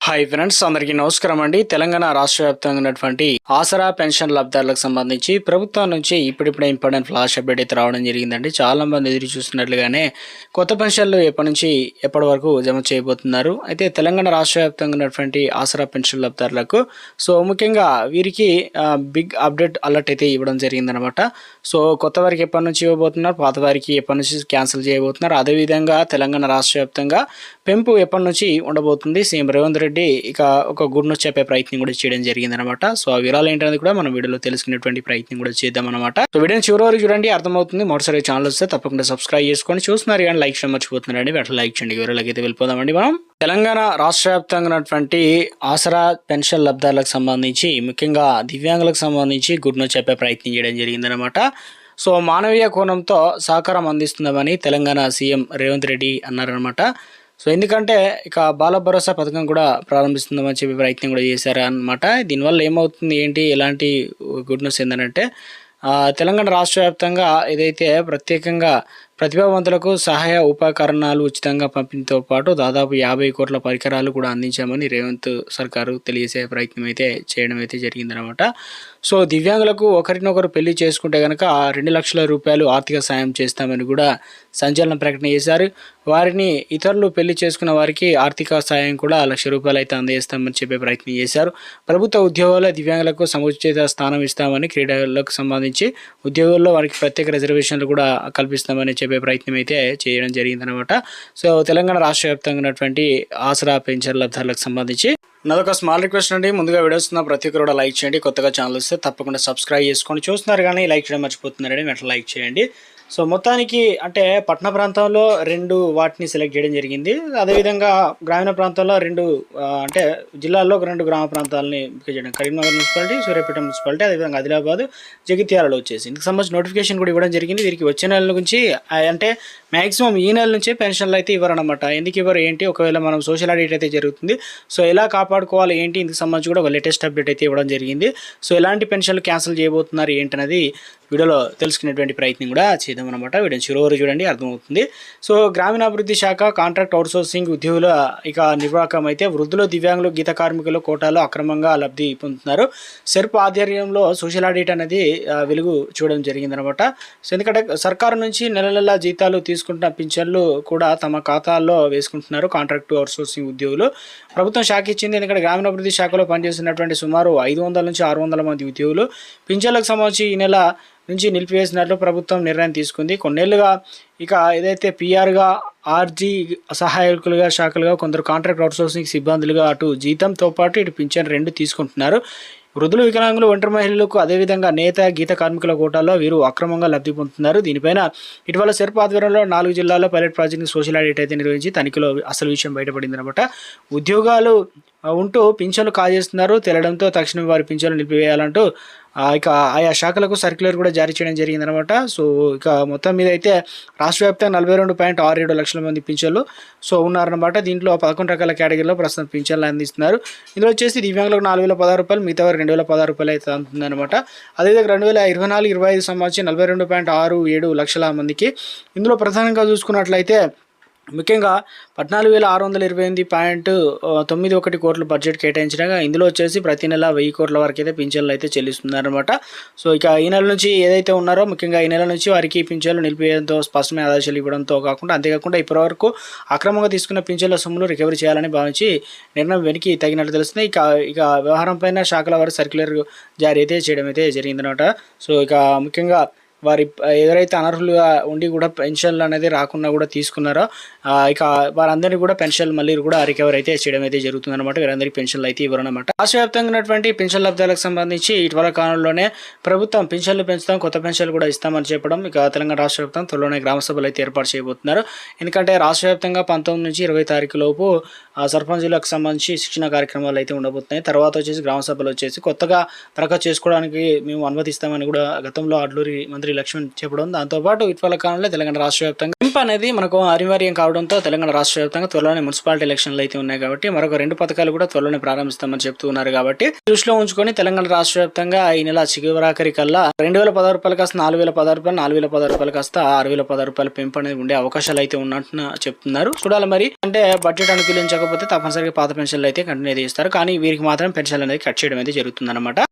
Hi friends అందరికీ నమస్కారం అండి. తెలంగాణ రాష్ట్ర వ్యాప్తంగా ఉన్నటువంటి ఆసరా పెన్షన్ లబ్ధారులకు సంబంధించి ప్రభుత్వం నుంచి ఇప్పుడిప్పుడే ఇంపార్టెంట్ ఫ్లాష్ అప్డేట్ అయితే రావడం జరిగిందండి. చాలా మంది ఎదురు చూస్తున్నట్లుగానే కొత్త పెన్షన్లు ఎప్పటి నుంచి ఎప్పటి వరకు జమ చేయబోతున్నారు. అయితే తెలంగాణ రాష్ట్ర వ్యాప్తంగా ఉన్నటువంటి ఆసరా పెన్షన్ లబ్ధారులకు సో ముఖ్యంగా వీరికి బిగ్ అప్డేట్ అలర్ట్ అయితే ఇవ్వడం జరిగిందనమాట సో కొత్త వారికి ఎప్పటి నుంచి ఇవ్వబోతున్నారు పాత వారికి ఎప్పటి నుంచి క్యాన్సిల్ చేయబోతున్నారు అదేవిధంగా తెలంగాణ రాష్ట్ర వ్యాప్తంగా పెంపు ఎప్పటి నుంచి ఉండబోతుంది? సీఎం రేవంత్ రెడ్డి ఇక ఒక గుడ్ న్యూస్ చెప్పే ప్రయత్నం కూడా చేయడం జరిగిందనమాట సో ఆ వివరాలు ఏంటనేది కూడా మనం వీడియోలో తెలుసుకునేటువంటి ప్రయత్నం కూడా చేద్దాం అనమాట సో వీడియోని చివరి వరకు చూడండి అర్థమవుతుంది. మొదటిసారి ఛానల్ వస్తే తప్పకుండా సబ్స్క్రైబ్ చేసుకొని చూస్తున్నారు కానీ లైక్ చేయడం మర్చిపోతున్నారండి. వెంటనే లైక్ చేయండి. వివరాలకి అయితే వెళ్ళిపోదామండి మనం. తెలంగాణ రాష్ట్ర వ్యాప్తంగా ఉన్నటువంటి ఆసరా పెన్షన్ లబ్ధాలకు సంబంధించి ముఖ్యంగా దివ్యాంగులకు సంబంధించి గుడ్ న్యూస్ చెప్పే ప్రయత్నం చేయడం జరిగిందనమాట సో మానవీయ కోణంతో సహకారం అందిస్తుందామని తెలంగాణ సీఎం రేవంత్ రెడ్డి అన్నారనమాట సో ఎందుకంటే ఇక బాల భరోసా పథకం కూడా ప్రారంభిస్తుందని చెప్పి ప్రయత్నం కూడా చేశారు అనమాట దీనివల్ల ఏమవుతుంది? ఏంటి? ఎలాంటి గుడ్నెస్ ఏంటంటే తెలంగాణ రాష్ట్ర వ్యాప్తంగా ఏదైతే ప్రత్యేకంగా ప్రతిభావంతులకు సహాయ ఉపకరణాలు ఉచితంగా పంపిణీతో పాటు దాదాపు యాభై కోట్ల పరికరాలు కూడా అందించామని రేవంత్ సర్కారు తెలియజేసే ప్రయత్నం అయితే చేయడం అయితే జరిగిందనమాట సో దివ్యాంగులకు ఒకరినొకరు పెళ్ళి చేసుకుంటే కనుక రెండు లక్షల రూపాయలు ఆర్థిక సాయం చేస్తామని కూడా సంచలన ప్రకటన చేశారు. వారిని ఇతరులు పెళ్ళి చేసుకున్న వారికి ఆర్థిక సాయం కూడా లక్ష రూపాయలు అయితే అందజేస్తామని చెప్పే ప్రయత్నం చేశారు. ప్రభుత్వ ఉద్యోగాల్లో దివ్యాంగులకు సముచిత స్థానం ఇస్తామని క్రీడలకు సంబంధించి ఉద్యోగుల్లో వారికి ప్రత్యేక రిజర్వేషన్లు కూడా కల్పిస్తామని చెప్పే ప్రయత్నం అయితే చేయడం జరిగిందనమాట సో తెలంగాణ రాష్ట్ర వ్యాప్తంగా ఉన్నటువంటి ఆసరా పెన్షన్ లబ్ధాలకు సంబంధించి నాదొక స్మాల్ రిక్వెస్ట్ అండి. ముందుగా వీడియోస్ ఉన్న ప్రతి ఒక్కరు కూడా లైక్ చేయండి. కొత్తగా ఛానల్ వస్తే తప్పకుండా సబ్స్క్రైబ్ చేసుకోండి చూస్తున్నారు కానీ లైక్ చేయడం మర్చిపోతున్నారని వెంటనే లైక్ చేయండి. సో మొత్తానికి అంటే పట్టణ ప్రాంతంలో రెండు వాటిని సెలెక్ట్ చేయడం జరిగింది. అదేవిధంగా గ్రామీణ ప్రాంతంలో రెండు అంటే జిల్లాల్లో రెండు గ్రామ ప్రాంతాలని ఎంపిక చేయడం. కరీంనగర్ మున్సిపాలిటీ సూర్యాపేట మున్సిపాలిటీ అదేవిధంగా ఆదిలాబాద్ జగిత్యాలలో వచ్చేసి ఇందుకు సంబంధించి నోటిఫికేషన్ కూడా ఇవ్వడం జరిగింది. వీరికి వచ్చే నెల నుంచి అంటే మ్యాక్సిమం ఈ నెల నుంచే పెన్షన్లు అయితే ఇవ్వరనమాట ఎందుకు ఇవ్వరు ఏంటి? ఒకవేళ మనం సోషల్ ఆడిట్ అయితే జరుగుతుంది. సో ఎలా కాపాడుకోవాలి ఏంటి? ఇందుకు సంబంధించి కూడా ఒక లేటెస్ట్ అప్డేట్ అయితే ఇవ్వడం జరిగింది. సో ఎలాంటి పెన్షన్లు క్యాన్సిల్ చేయబోతున్నారు ఏంటనేది వీడియోలో తెలుసుకునేటువంటి ప్రయత్నం కూడా చేద్దాం అనమాట వీడియో చిరువరు చూడండి అర్థమవుతుంది. సో గ్రామీణాభివృద్ధి శాఖ కాంట్రాక్ట్ అవుట్సోర్సింగ్ ఉద్యోగుల ఇక నిర్వాహకం అయితే వృద్ధులు దివ్యాంగులు గీత కార్మికుల కోటాలో అక్రమంగా లబ్ధి పొందుతున్నారు. సెర్ప్ ఆధ్వర్యంలో సోషల్ ఆడిట్ అనేది వెలుగు చూడడం జరిగిందనమాట సో ఎందుకంటే సర్కారు నుంచి నెల నెల జీతాలు తీసుకుంటున్న పింఛన్లు కూడా తమ ఖాతాల్లో వేసుకుంటున్నారు కాంట్రాక్ట్ అవుట్సోర్సింగ్ ఉద్యోగులు. ప్రభుత్వం శాఖ ఇచ్చింది ఎందుకంటే గ్రామీణాభివృద్ధి శాఖలో పనిచేస్తున్నటువంటి సుమారు ఐదు వందల నుంచి ఆరు వందల మంది ఉద్యోగులు. పింఛన్లకు సంబంధించి ఈ నెల నుంచి నిలిపివేసినట్లు ప్రభుత్వం నిర్ణయం తీసుకుంది. కొన్నేళ్ళుగా ఇక ఏదైతే పిఆర్గా ఆర్జీ సహాయకులుగా శాఖలుగా కొందరు కాంట్రాక్ట్ అవుట్సోర్సింగ్ సిబ్బందులుగా అటు జీతంతో పాటు ఇటు పింఛన్ రెండు తీసుకుంటున్నారు. వృద్ధులు వికలాంగులు ఒంటరి మహిళలకు అదేవిధంగా నేత గీత కార్మికుల కోటాలో వీరు అక్రమంగా లబ్ధి పొందుతున్నారు. దీనిపైన ఇటీవల సెర్ప్ ఆధ్వర్యంలో నాలుగు జిల్లాల్లో పైలట్ ప్రాజెక్ట్ సోషల్ ఆడిట్ అయితే నిర్వహించి తనిఖీలో అసలు విషయం బయటపడింది అనమాట ఉద్యోగాలు ఉంటూ పింఛన్లు కాజేస్తున్నారు. తెలడంతో తక్షణం వారి పింఛన్లు నిలిపివేయాలంటూ ఇక ఆయా శాఖలకు సర్క్యులర్ కూడా జారీ చేయడం జరిగిందనమాట. సో ఇక మొత్తం మీద అయితే రాష్ట్ర వ్యాప్తంగా నలభై రెండు పాయింట్ ఆరు ఏడు లక్షల మంది పింఛన్లు సో ఉన్నారనమాట దీంట్లో పదకొండు రకాల కేటగిరీలో ప్రస్తుతం పింఛన్లు అందిస్తున్నారు. ఇందులో వచ్చేసి దివ్యాంగులకు నాలుగు వేల పదహారు రూపాయలు మిగతా వారు రెండు వేల పదహారు రూపాయలు అయితే అందుతుందన్నమాట. అదేవిధంగా రెండు వేల ఇరవై నాలుగు ఇరవై ఐదు సంబంధించి నలభై రెండు పాయింట్ ఆరు ఏడు లక్షల మందికి. ఇందులో ప్రధానంగా చూసుకున్నట్లయితే ముఖ్యంగా పద్నాలుగు వేల ఆరు వందల ఇరవై ఎనిమిది పాయింట్ తొమ్మిది ఒకటి కోట్ల బడ్జెట్ కేటాయించగా ఇందులో వచ్చేసి ప్రతి నెల వెయ్యి కోట్ల వరకు అయితే పింఛన్లు అయితే చెల్లిస్తున్నారనమాట సో ఇక ఈ నెల నుంచి ఏదైతే ఉన్నారో ముఖ్యంగా ఈ నెల నుంచి వారికి పింఛన్లు నిలిపివేయడంతో స్పష్టమైన ఆదేశాలు ఇవ్వడంతో కాకుండా అంతేకాకుండా ఇప్పటివరకు అక్రమంగా తీసుకున్న పింఛన్ల సొమ్ములు రికవరీ చేయాలని భావించి నిర్ణయం వెనక్కి తగినట్లు తెలుస్తుంది. ఇక ఇక వ్యవహారం పైన శాఖల వారు సర్క్యులర్ జారీ అయితే చేయడం అయితే జరిగిందనమాట సో ఇక ముఖ్యంగా వారి ఎవరైతే అనర్హులుగా ఉండి కూడా పెన్షన్లు అనేది రాకుండా కూడా తీసుకున్నారో ఇక వారందరినీ కూడా పెన్షన్లు మళ్ళీ కూడా రికవర్ అయితే చేయడం అయితే జరుగుతుంది అనమాట వీరందరికీ పెన్షన్లు అయితే ఇవ్వరనమాట రాష్ట్ర వ్యాప్తంగా ఉన్నటువంటి పెన్షన్ లబ్ధాలకు సంబంధించి ఇటీవల కాలంలోనే ప్రభుత్వం పెన్షన్లు పెంచుతాం కొత్త పెన్షన్లు కూడా ఇస్తామని చెప్పడం ఇక తెలంగాణ రాష్ట్ర వ్యాప్తం త్వరలోనే గ్రామ సభలు అయితే ఏర్పాటు చేయబోతున్నారు. ఎందుకంటే రాష్ట్ర వ్యాప్తంగా పంతొమ్మిది నుంచి ఇరవై తారీఖు లోపు ఆ, సర్పంచులకు సంబంధించి శిక్షణ కార్యక్రమాలు అయితే ఉండబోతున్నాయి. తర్వాత వచ్చేసి గ్రామ సభలు వచ్చేసి కొత్తగా దరఖాస్తు చేసుకోవడానికి మేము అనుమతిస్తామని కూడా గతంలో అడ్లూరి మంత్రి లక్ష్మణ్ చెప్పడం దాంతోపాటు ఇటీవల కాలంలో తెలంగాణ రాష్ట్ర వ్యాప్తంగా పెంపు అనేది మనకు అనివార్యం కావడంతో తెలంగాణ రాష్ట్ర వ్యాప్తంగా త్వరలోనే మున్సిపాలిటీ ఎలక్షన్లు అయితే ఉన్నాయి కాబట్టి మరొక రెండు పథకాలు కూడా త్వరలోనే ప్రారంభిస్తామని చెప్తూ ఉన్నారు కాబట్టి దృష్టిలో ఉంచుకొని తెలంగాణ రాష్ట్ర వ్యాప్తంగా ఈ నెల చివరాఖరి కల్లా రెండు వేల పదహారు రూపాయలు కాస్త నాలుగు వేల పదహారు రూపాయలు నాలుగు వేల పదహారు రూపాయలు కాస్త ఆరు వేల పదహారు రూపాయలు పెంపు అనేది ఉండే అవకాశాలు అయితే ఉన్నట్టు చెప్తున్నారు. చూడాలి మరి. అంటే బడ్జెట్ అనుకూలించకపోతే తప్పనిసరిగా పాత పెన్షన్లు అయితే కంటిన్యూ చేస్తారు. కానీ వీరికి మాత్రం పెన్షన్లు అనేది కట్ చేయడం అయితే జరుగుతుంది